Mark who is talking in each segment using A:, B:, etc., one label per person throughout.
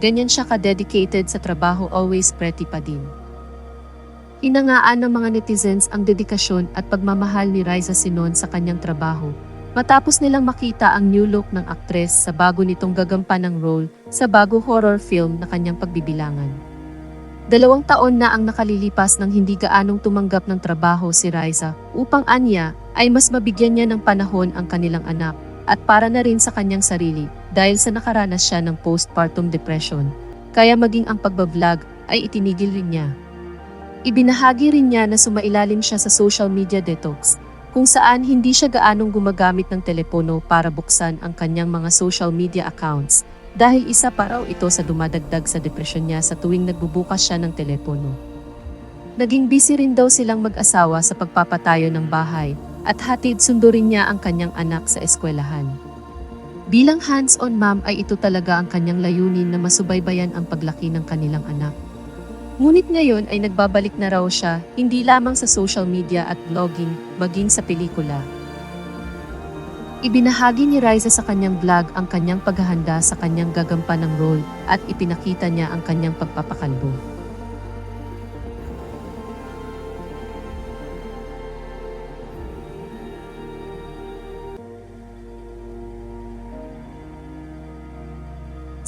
A: ganyan siya ka-dedicated sa trabaho always pretty pa din. Hinangaan ng mga netizens ang dedikasyon at pagmamahal ni Riza Sinon sa kanyang trabaho. Matapos nilang makita ang new look ng aktres sa bago nitong gagampan ng role sa bago horror film na kanyang pagbibilangan. Dalawang taon na ang nakalilipas nang hindi gaanong tumanggap ng trabaho si Riza upang anya ay mas mabigyan niya ng panahon ang kanilang anak at para na rin sa kanyang sarili dahil sa nakaranas siya ng postpartum depression. Kaya maging ang pagbablog ay itinigil rin niya. Ibinahagi rin niya na sumailalim siya sa social media detox kung saan hindi siya gaanong gumagamit ng telepono para buksan ang kanyang mga social media accounts dahil isa pa raw ito sa dumadagdag sa depresyon niya sa tuwing nagbubukas siya ng telepono. Naging busy rin daw silang mag-asawa sa pagpapatayo ng bahay at hatid sundo rin niya ang kanyang anak sa eskwelahan. Bilang hands-on mom ay ito talaga ang kanyang layunin na masubaybayan ang paglaki ng kanilang anak. Ngunit ngayon ay nagbabalik na raw siya hindi lamang sa social media at blogging, maging sa pelikula. Ibinahagi ni Riza sa kanyang vlog ang kanyang paghahanda sa kanyang gagampan role at ipinakita niya ang kanyang pagpapakalbo.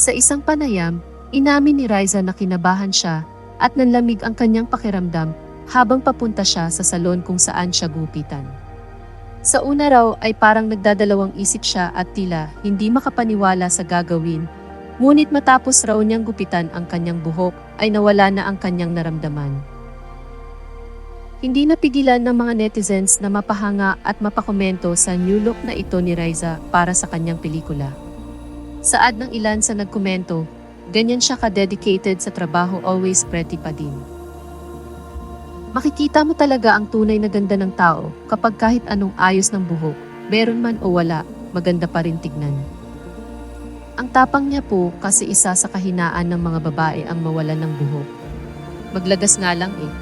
A: Sa isang panayam, inamin ni Riza na kinabahan siya at nanlamig ang kanyang pakiramdam habang papunta siya sa salon kung saan siya gupitan. Sa una raw ay parang nagdadalawang isip siya at tila hindi makapaniwala sa gagawin, ngunit matapos raw niyang gupitan ang kanyang buhok ay nawala na ang kanyang naramdaman. Hindi napigilan ng mga netizens na mapahanga at mapakomento sa new look na ito ni Riza para sa kanyang pelikula. Saad ng ilan sa nagkomento, ganyan siya ka-dedicated sa trabaho always pretty pa din. Makikita mo talaga ang tunay na ganda ng tao kapag kahit anong ayos ng buhok, meron man o wala, maganda pa rin tignan. Ang tapang niya po kasi isa sa kahinaan ng mga babae ang mawalan ng buhok. Maglagas nga lang eh.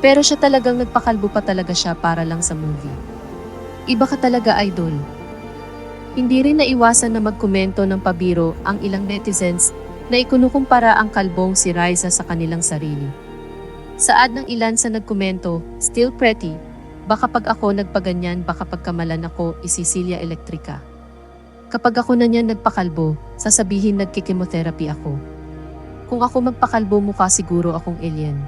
A: Pero siya talagang nagpakalbo pa talaga siya para lang sa movie. Iba ka talaga idol. Hindi rin naiwasan na magkomento ng pabiro ang ilang netizens na ikunukumpara ang kalbong si Riza sa kanilang sarili. Saad ng ilan sa nagkomento, still pretty, baka pag ako nagpaganyan baka pagkamalan ako isisilia elektrika. Kapag ako na niyan nagpakalbo, sasabihin nagkikimotherapy ako. Kung ako magpakalbo mukha siguro akong alien.